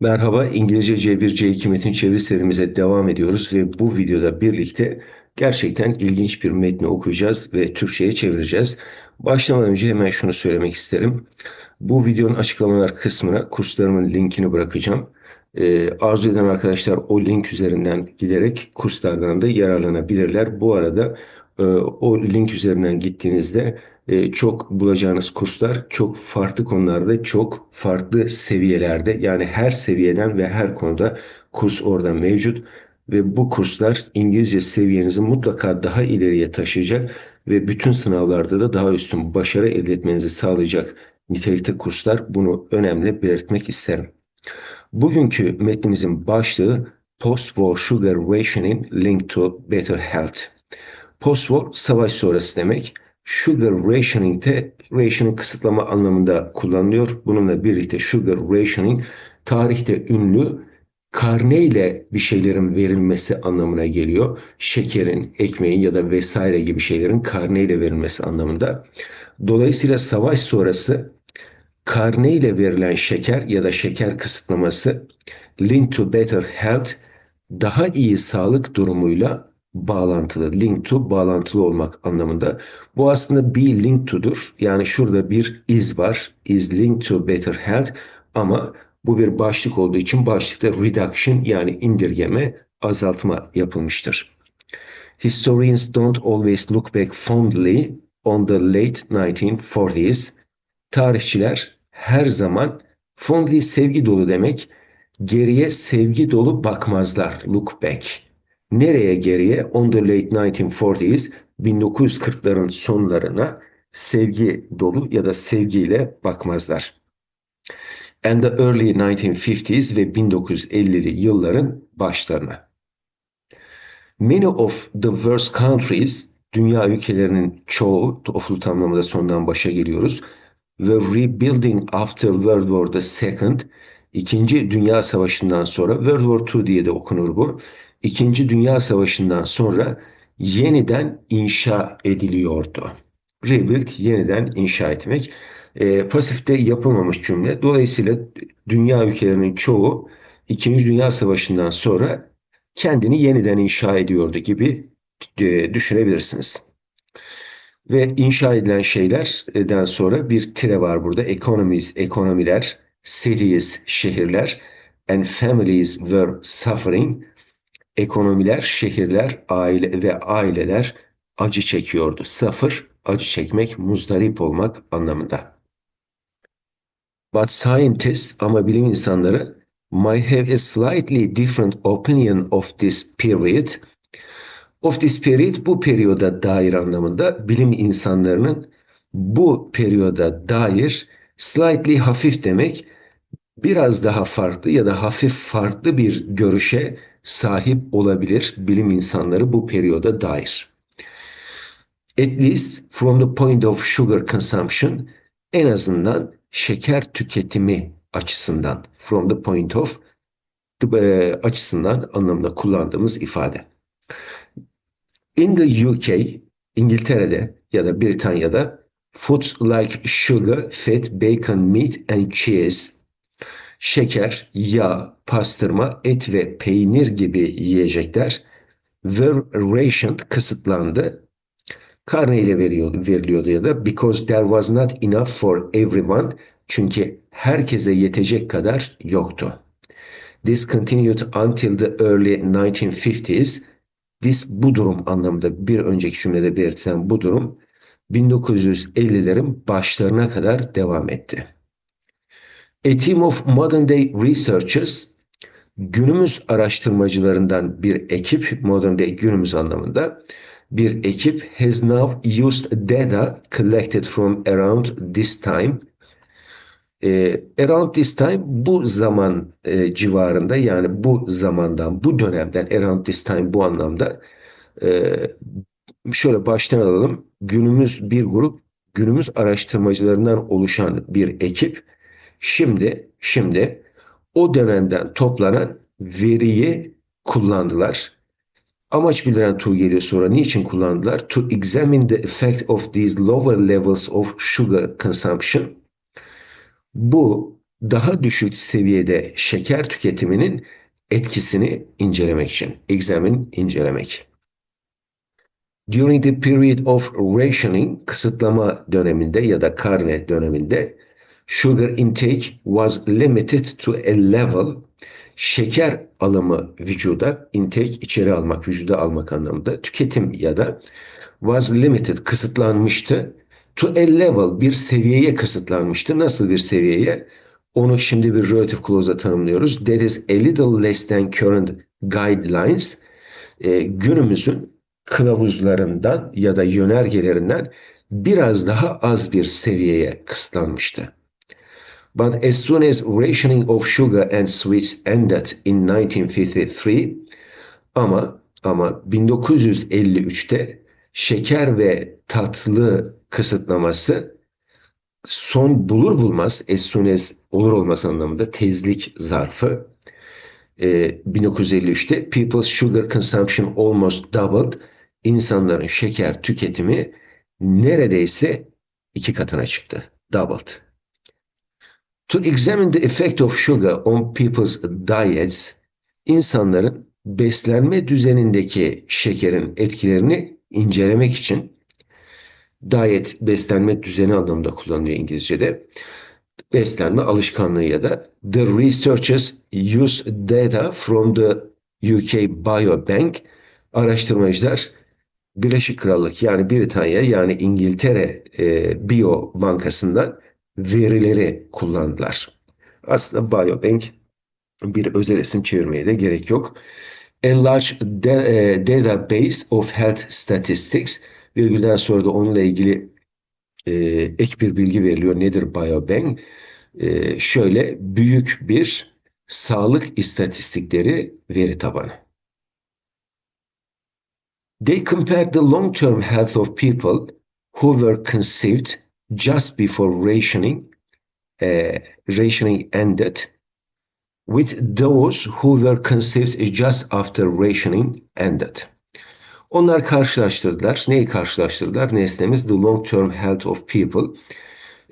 Merhaba, İngilizce C1 C2 metin çeviri serimize devam ediyoruz ve bu videoda birlikte gerçekten ilginç bir metni okuyacağız ve Türkçe'ye çevireceğiz. Başlamadan önce hemen şunu söylemek isterim. Bu videonun açıklamalar kısmına kurslarımın linkini bırakacağım. Ee, arzu eden arkadaşlar o link üzerinden giderek kurslardan da yararlanabilirler. Bu arada o link üzerinden gittiğinizde e, çok bulacağınız kurslar çok farklı konularda, çok farklı seviyelerde yani her seviyeden ve her konuda kurs orada mevcut ve bu kurslar İngilizce seviyenizi mutlaka daha ileriye taşıyacak ve bütün sınavlarda da daha üstün başarı elde etmenizi sağlayacak nitelikte kurslar. Bunu önemli belirtmek isterim. Bugünkü metnimizin başlığı Post-War Sugar Rationing Linked to Better Health. Post-war savaş sonrası demek. Sugar rationing de rationing kısıtlama anlamında kullanılıyor. Bununla birlikte sugar rationing tarihte ünlü karne ile bir şeylerin verilmesi anlamına geliyor. Şekerin, ekmeğin ya da vesaire gibi şeylerin karne ile verilmesi anlamında. Dolayısıyla savaş sonrası karne ile verilen şeker ya da şeker kısıtlaması link to better health daha iyi sağlık durumuyla bağlantılı, link to bağlantılı olmak anlamında. Bu aslında be link to'dur. Yani şurada bir iz var. Is linked to better health ama bu bir başlık olduğu için başlıkta reduction yani indirgeme, azaltma yapılmıştır. Historians don't always look back fondly on the late 1940s. Tarihçiler her zaman fondly sevgi dolu demek, geriye sevgi dolu bakmazlar. Look back. Nereye geriye? On the late 1940s, 1940'ların sonlarına sevgi dolu ya da sevgiyle bakmazlar. And the early 1950s ve 1950'li yılların başlarına. Many of the worst countries, dünya ülkelerinin çoğu, oflu tamlamında sondan başa geliyoruz, were rebuilding after World War II, İkinci Dünya Savaşı'ndan sonra, World War II diye de okunur bu, İkinci Dünya Savaşı'ndan sonra yeniden inşa ediliyordu. Rebuild yeniden inşa etmek. E, pasifte yapılmamış cümle. Dolayısıyla dünya ülkelerinin çoğu İkinci Dünya Savaşı'ndan sonra kendini yeniden inşa ediyordu gibi e, düşünebilirsiniz. Ve inşa edilen şeylerden sonra bir tire var burada. Economies, ekonomiler, cities, şehirler, and families were suffering ekonomiler, şehirler, aile ve aileler acı çekiyordu. Suffer, acı çekmek, muzdarip olmak anlamında. But scientists ama bilim insanları might have a slightly different opinion of this period. Of this period bu periyoda dair anlamında bilim insanlarının bu periyoda dair slightly hafif demek biraz daha farklı ya da hafif farklı bir görüşe sahip olabilir bilim insanları bu periyoda dair. At least from the point of sugar consumption en azından şeker tüketimi açısından from the point of e, açısından anlamda kullandığımız ifade. In the UK, İngiltere'de ya da Britanya'da foods like sugar, fat, bacon, meat and cheese şeker, yağ, pastırma, et ve peynir gibi yiyecekler were kısıtlandı. Karne ile veriyordu, veriliyordu ya da because there was not enough for everyone çünkü herkese yetecek kadar yoktu. This continued until the early 1950s. This bu durum anlamında bir önceki cümlede belirtilen bu durum 1950'lerin başlarına kadar devam etti. A team of modern day researchers günümüz araştırmacılarından bir ekip, modern day günümüz anlamında bir ekip has now used data collected from around this time. E, around this time bu zaman e, civarında yani bu zamandan bu dönemden around this time bu anlamda e, şöyle baştan alalım. Günümüz bir grup günümüz araştırmacılarından oluşan bir ekip Şimdi şimdi o dönemden toplanan veriyi kullandılar. Amaç bildiren tool geliyor sonra. Niçin kullandılar? To examine the effect of these lower levels of sugar consumption. Bu daha düşük seviyede şeker tüketiminin etkisini incelemek için. Examine, incelemek. During the period of rationing, kısıtlama döneminde ya da karne döneminde sugar intake was limited to a level şeker alımı vücuda intake içeri almak, vücuda almak anlamında tüketim ya da was limited kısıtlanmıştı to a level bir seviyeye kısıtlanmıştı. Nasıl bir seviyeye? Onu şimdi bir relative clause'a tanımlıyoruz. That is a little less than current guidelines. E, günümüzün kılavuzlarından ya da yönergelerinden biraz daha az bir seviyeye kısıtlanmıştı. But as soon as rationing of sugar and sweets ended in 1953 ama ama 1953'te şeker ve tatlı kısıtlaması son bulur bulmaz as soon as olur olması anlamında tezlik zarfı e, 1953'te people's sugar consumption almost doubled insanların şeker tüketimi neredeyse iki katına çıktı. Doubled. To examine the effect of sugar on people's diets, insanların beslenme düzenindeki şekerin etkilerini incelemek için diet beslenme düzeni anlamında kullanılıyor İngilizce'de. Beslenme alışkanlığı ya da the researchers use data from the UK Biobank araştırmacılar Birleşik Krallık yani Britanya yani İngiltere e, Bio Bankası'ndan verileri kullandılar. Aslında Biobank bir özel isim çevirmeye de gerek yok. A large e, database of health statistics virgülden sonra da onunla ilgili e, ek bir bilgi veriliyor. Nedir Biobank? E, şöyle büyük bir sağlık istatistikleri veri tabanı. They compared the long-term health of people who were conceived just before rationing, uh, rationing ended with those who were conceived just after rationing ended. Onlar karşılaştırdılar. Neyi karşılaştırdılar? Nesnemiz the long term health of people.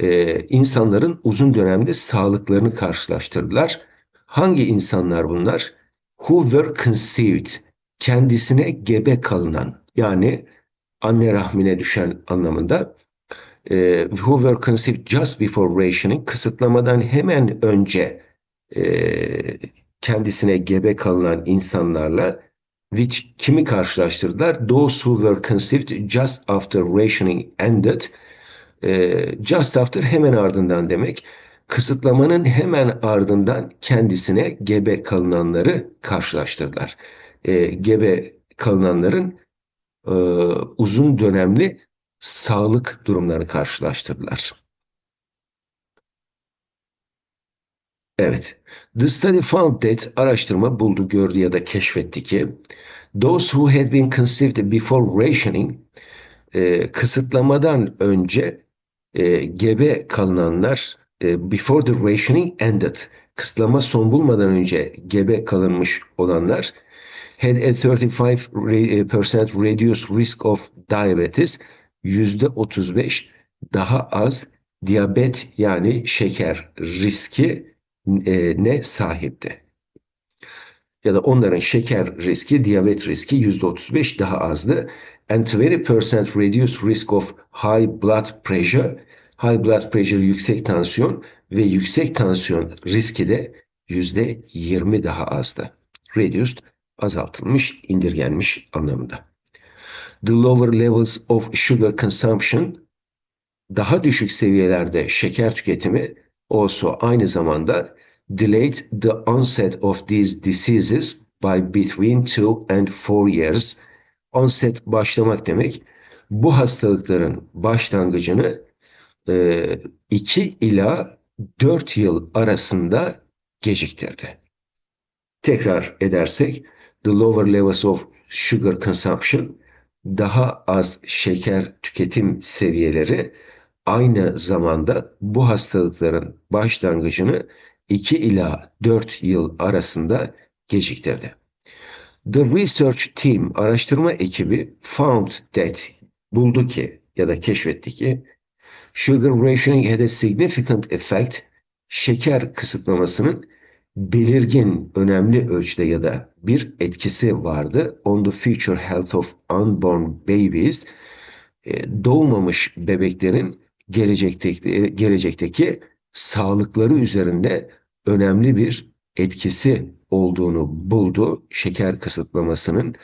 Ee, insanların uzun dönemde sağlıklarını karşılaştırdılar. Hangi insanlar bunlar? Who were conceived. Kendisine gebe kalınan yani anne rahmine düşen anlamında. Ee, who were conceived just before rationing. Kısıtlamadan hemen önce e, kendisine gebe kalınan insanlarla which kimi karşılaştırdılar? Those who were conceived just after rationing ended. E, just after hemen ardından demek. Kısıtlamanın hemen ardından kendisine gebe kalınanları karşılaştırdılar. E, gebe kalınanların e, uzun dönemli sağlık durumlarını karşılaştırdılar. Evet. The study found that araştırma buldu, gördü ya da keşfetti ki those who had been conceived before rationing e, kısıtlamadan önce e, gebe kalınanlar e, before the rationing ended kısıtlama son bulmadan önce gebe kalınmış olanlar had a 35% reduced risk of diabetes %35 daha az diyabet yani şeker riski e, ne sahipti. Ya da onların şeker riski, diyabet riski %35 daha azdı. And 20% reduced risk of high blood pressure. High blood pressure yüksek tansiyon ve yüksek tansiyon riski de %20 daha azdı. Reduced azaltılmış, indirgenmiş anlamında. The lower levels of sugar consumption daha düşük seviyelerde şeker tüketimi also aynı zamanda delayed the onset of these diseases by between 2 and 4 years. Onset başlamak demek. Bu hastalıkların başlangıcını 2 e, ila 4 yıl arasında geciktirdi. Tekrar edersek, the lower levels of sugar consumption, daha az şeker tüketim seviyeleri aynı zamanda bu hastalıkların başlangıcını 2 ila 4 yıl arasında geciktirdi. The research team araştırma ekibi found that buldu ki ya da keşfetti ki sugar rationing had a significant effect şeker kısıtlamasının belirgin, önemli ölçüde ya da bir etkisi vardı. On the future health of unborn babies, e, doğmamış bebeklerin gelecekteki, gelecekteki sağlıkları üzerinde önemli bir etkisi olduğunu buldu şeker kısıtlamasının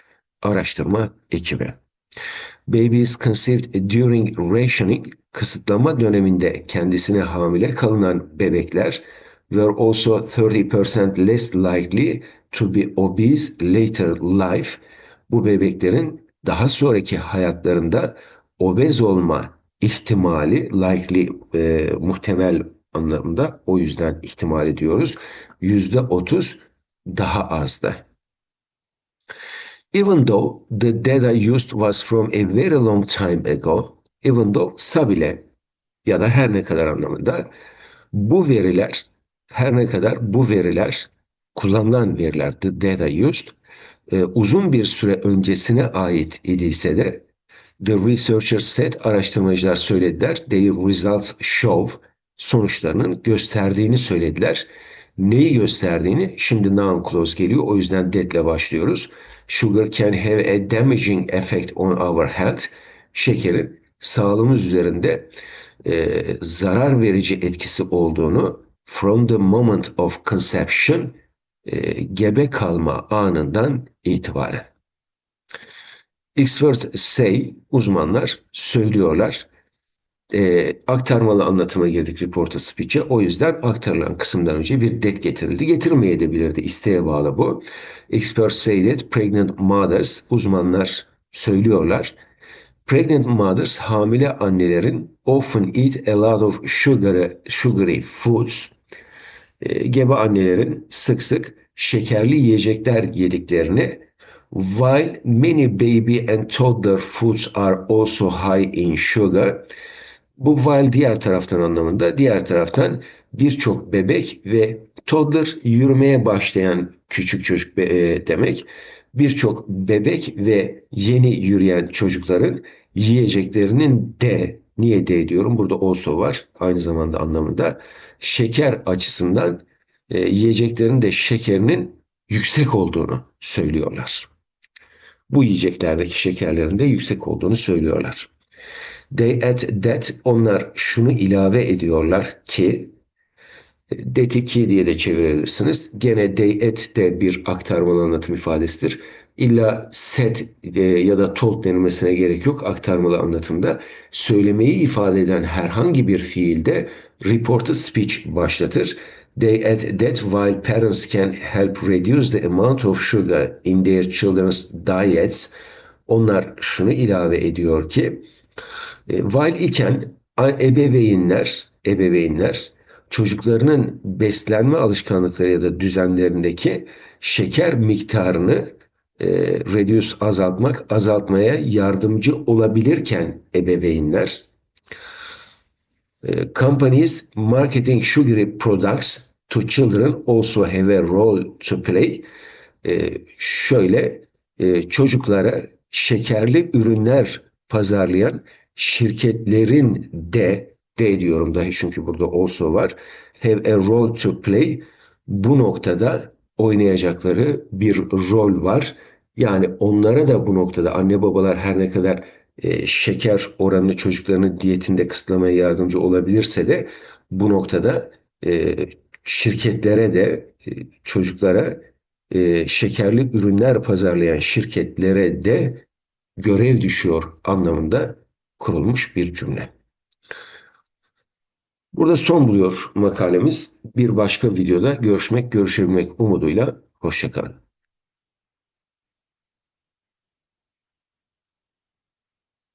araştırma ekibi. Babies conceived during rationing kısıtlama döneminde kendisine hamile kalınan bebekler were also 30% less likely to be obese later life. Bu bebeklerin daha sonraki hayatlarında obez olma ihtimali likely e, muhtemel anlamında o yüzden ihtimal ediyoruz. Yüzde otuz daha azdı. Even though the data used was from a very long time ago, even though sa bile ya da her ne kadar anlamında bu veriler her ne kadar bu veriler kullanılan veriler the data used e, uzun bir süre öncesine ait idiyse de the researchers said araştırmacılar söylediler their results show sonuçlarının gösterdiğini söylediler. Neyi gösterdiğini şimdi noun clause geliyor. O yüzden that'le başlıyoruz. Sugar can have a damaging effect on our health. Şekerin sağlığımız üzerinde e, zarar verici etkisi olduğunu from the moment of conception e, gebe kalma anından itibaren. Experts say, uzmanlar söylüyorlar e, aktarmalı anlatıma girdik reporta speech'e. O yüzden aktarılan kısımdan önce bir det getirildi. Getirmeyebilirdi. İsteğe bağlı bu. Experts say that pregnant mothers, uzmanlar söylüyorlar. Pregnant mothers, hamile annelerin often eat a lot of sugary, sugary foods. E, gebe annelerin sık sık şekerli yiyecekler yediklerini while many baby and toddler foods are also high in sugar bu while diğer taraftan anlamında, diğer taraftan birçok bebek ve toddler yürümeye başlayan küçük çocuk e, demek. Birçok bebek ve yeni yürüyen çocukların yiyeceklerinin de, niye de diyorum burada also var aynı zamanda anlamında, şeker açısından e, yiyeceklerin de şekerinin yüksek olduğunu söylüyorlar. Bu yiyeceklerdeki şekerlerin de yüksek olduğunu söylüyorlar. They add that onlar şunu ilave ediyorlar ki that ki diye de çevirebilirsiniz. Gene add de bir aktarmalı anlatım ifadesidir. İlla set e, ya da told denilmesine gerek yok aktarmalı anlatımda. Söylemeyi ifade eden herhangi bir fiilde report speech başlatır. They add that while parents can help reduce the amount of sugar in their children's diets, onlar şunu ilave ediyor ki e, while iken ebeveynler, ebeveynler çocuklarının beslenme alışkanlıkları ya da düzenlerindeki şeker miktarını e, reduce azaltmak, azaltmaya yardımcı olabilirken ebeveynler e, companies marketing sugary products to children also have a role to play. E, şöyle e, çocuklara şekerli ürünler pazarlayan şirketlerin de de diyorum dahi çünkü burada also var have a role to play bu noktada oynayacakları bir rol var. Yani onlara da bu noktada anne babalar her ne kadar e, şeker oranını çocuklarının diyetinde kısıtlamaya yardımcı olabilirse de bu noktada e, şirketlere de e, çocuklara e, şekerli ürünler pazarlayan şirketlere de görev düşüyor anlamında kurulmuş bir cümle. Burada son buluyor makalemiz. Bir başka videoda görüşmek, görüşebilmek umuduyla. Hoşçakalın.